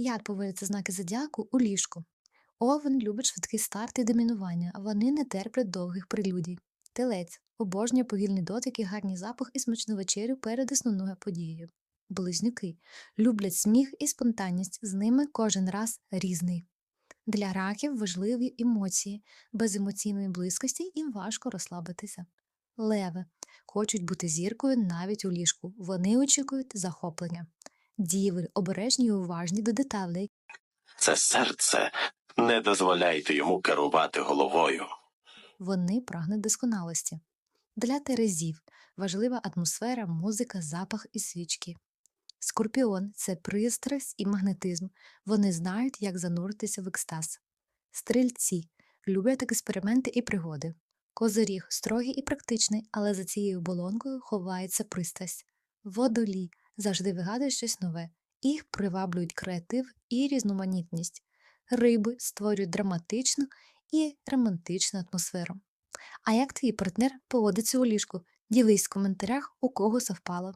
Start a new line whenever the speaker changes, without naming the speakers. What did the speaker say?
Як поводяться знаки зодіаку у ліжку? Овен любить швидкий старт і домінування, вони не терплять довгих прелюдій. Телець обожнює повільний дотик і гарний запах і смачну вечерю перед основною подією. Близнюки люблять сміх і спонтанність, з ними кожен раз різний. Для раків важливі емоції, без емоційної близькості їм важко розслабитися. Леви хочуть бути зіркою навіть у ліжку. Вони очікують захоплення. Діви обережні і уважні до деталей,
Це серце. Не дозволяйте йому керувати головою.
Вони прагнуть досконалості. Для терезів важлива атмосфера, музика, запах і свічки. Скорпіон це пристрасть і магнетизм. Вони знають, як зануритися в екстаз. Стрільці люблять експерименти і пригоди. Козиріг строгий і практичний, але за цією оболонкою ховається пристрасть. Водолій завжди вигадує щось нове. Їх приваблюють креатив і різноманітність. Риби створюють драматичну і романтичну атмосферу. А як твій партнер поводиться у ліжку? Ділись в коментарях, у кого совпало.